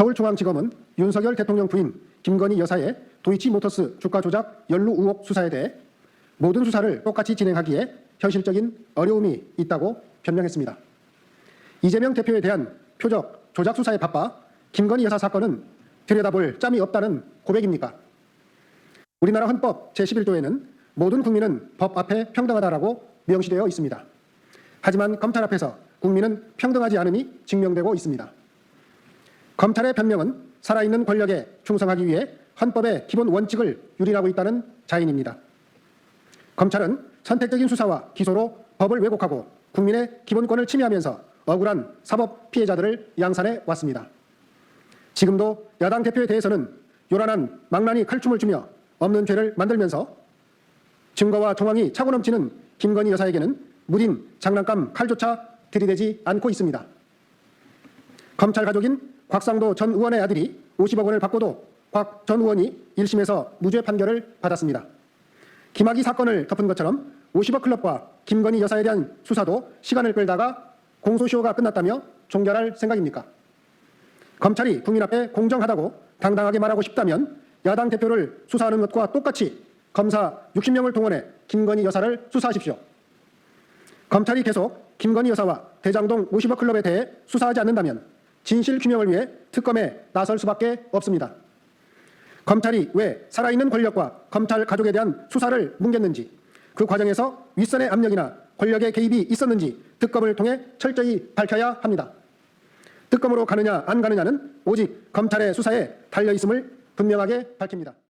서울중앙지검은 윤석열 대통령 부인 김건희 여사의 도이치모터스 주가 조작 연루 의혹 수사에 대해 모든 수사를 똑같이 진행하기에 현실적인 어려움이 있다고 변명했습니다. 이재명 대표에 대한 표적 조작 수사에 바빠 김건희 여사 사건은 들여다볼 짬이 없다는 고백입니까? 우리나라 헌법 제11조에는 모든 국민은 법 앞에 평등하다라고 명시되어 있습니다. 하지만 검찰 앞에서 국민은 평등하지 않음이 증명되고 있습니다. 검찰의 변명은 살아있는 권력에 충성하기 위해 헌법의 기본 원칙을 유린하고 있다는 자인입니다. 검찰은 선택적인 수사와 기소로 법을 왜곡하고 국민의 기본권을 침해하면서 억울한 사법 피해자들을 양산해 왔습니다. 지금도 야당 대표에 대해서는 요란한 망나니 칼춤을 추며 없는 죄를 만들면서 증거와 정황이 차고 넘치는 김건희 여사에게는 무딘 장난감 칼조차 들이대지 않고 있습니다. 검찰 가족인 곽상도 전 의원의 아들이 50억 원을 받고도 곽 전 의원이 1심에서 무죄 판결을 받았습니다. 김학의 사건을 덮은 것처럼 50억 클럽과 김건희 여사에 대한 수사도 시간을 끌다가 공소시효가 끝났다며 종결할 생각입니까? 검찰이 국민 앞에 공정하다고 당당하게 말하고 싶다면 야당 대표를 수사하는 것과 똑같이 검사 60명을 동원해 김건희 여사를 수사하십시오. 검찰이 계속 김건희 여사와 대장동 50억 클럽에 대해 수사하지 않는다면 진실 규명을 위해 특검에 나설 수밖에 없습니다. 검찰이 왜 살아있는 권력과 검찰 가족에 대한 수사를 뭉갰는지 그 과정에서 윗선의 압력이나 권력의 개입이 있었는지 특검을 통해 철저히 밝혀야 합니다. 특검으로 가느냐 안 가느냐는 오직 검찰의 수사에 달려 있음을 분명하게 밝힙니다.